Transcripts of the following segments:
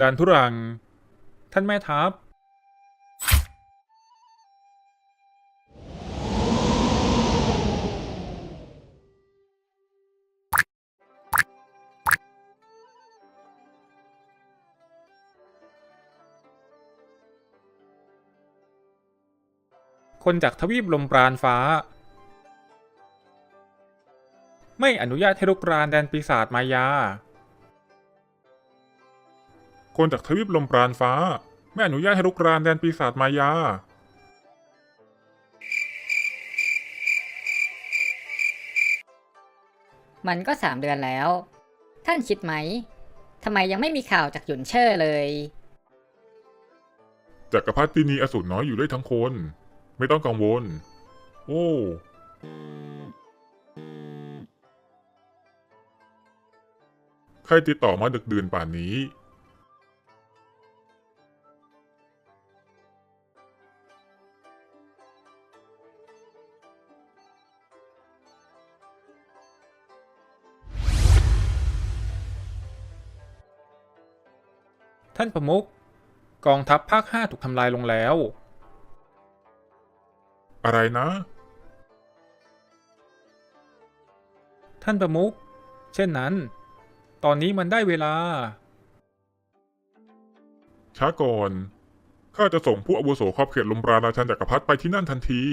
ดานทุรัง ท่านแม่ทัพ คนจากทวีปลมปราณฟ้า ไม่อนุญาตให้ลุกรานแดนปีศาจมายา คนจากทวีปลมปราณฟ้า ไม่อนุญาตให้ลุกรานแดนปีศาจมายา มันก็สามเดือนแล้ว ท่านคิดไหมทำไมยังไม่มีข่าวจากหยุนเชอร์เลย จักรพรรดินีอสูรน้อยอยู่ด้วยทั้งคน ไม่ต้องกังวล โอ้ ใครติดต่อมาดึกดื่นป่านนี้ ท่านประมุขกองทัพภาคห้าถูกทำลายลงแล้ว อะไรนะ ท่านประมุขเช่นนั้น ตอนนี้มันได้เวลา ช้าก่อน ข้าจะส่งผู้อาวุโสขอบเขตลมปราณราชันจักรพรรดิไปที่นั่นทันที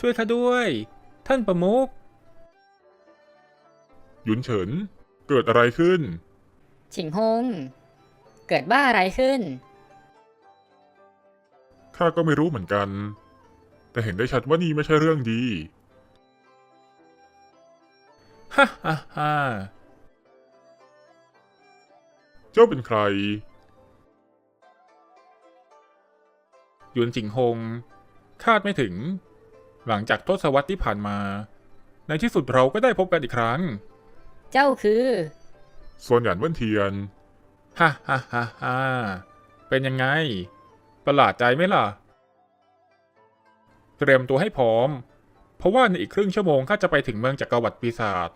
ช่วยข้าด้วย ท่านประมุขหยุนเฉิน เกิดอะไรขึ้น ฉิงฮง เกิดบ้าอะไรขึ้น ข้าก็ไม่รู้เหมือนกัน แต่เห็นได้ชัดว่านี่ไม่ใช่เรื่องดี ฮ่าฮ่าฮ่าเจ้าเป็นใคร หยวนจิงฮง คาดไม่ถึง หลังจากทศวรรษที่ผ่านมา ในที่สุดเราก็ได้พบกันอีกครั้ง เจ้าคือส่วนหยันเว่นเทียน ฮ่าฮ่าฮ่าฮ่าเป็นยังไง ประหลาดใจไหมล่ะ เตรียมตัวให้พร้อม เพราะว่าในอีกครึ่งชั่วโมงข้าจะไปถึงเมืองจักรวรรดิปีศาจ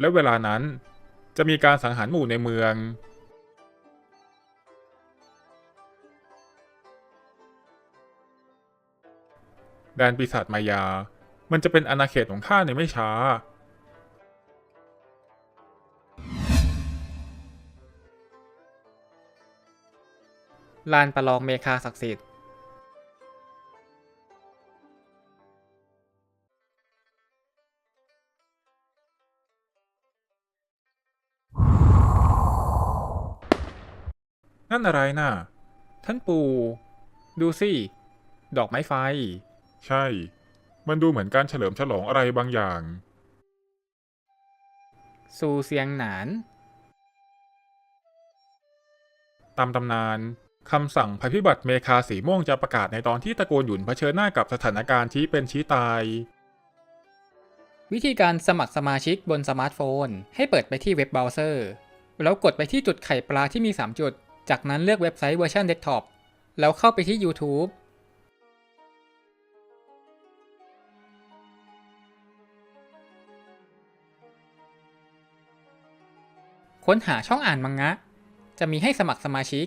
และเวลานั้นจะมีการสังหารหมู่ในเมือง แดนปีศาจมายา มันจะเป็นอาณาเขตของข้าในไม่ช้า ลานประลองเมคาศักดิ์สิทธิ์นั่นอะไรน่ะ ท่านปู่ ดูสิ ดอกไม้ไฟ ใช่ มันดูเหมือนการเฉลิมฉลองอะไรบางอย่าง ซูเซียงหนาน ตามตำนาน คำสั่งภัยพิบัติเมคาสีม่วงจะประกาศในตอนที่ตะโกนหยุนเผชิญหน้ากับสถานการณ์ชี้เป็นชี้ตาย วิธีการสมัครสมาชิกบนสมาร์ทโฟน ให้เปิดไปที่เว็บเบราว์เซอร์ แล้วกดไปที่จุดไข่ปลาที่มี 3 จุด จากนั้นเลือกเว็บไซต์เวอร์ชันเดสก์ท็อปแล้วเข้าไปที่ YouTube ค้นหาช่องอ่านมังงะ จะมีให้สมัครสมาชิก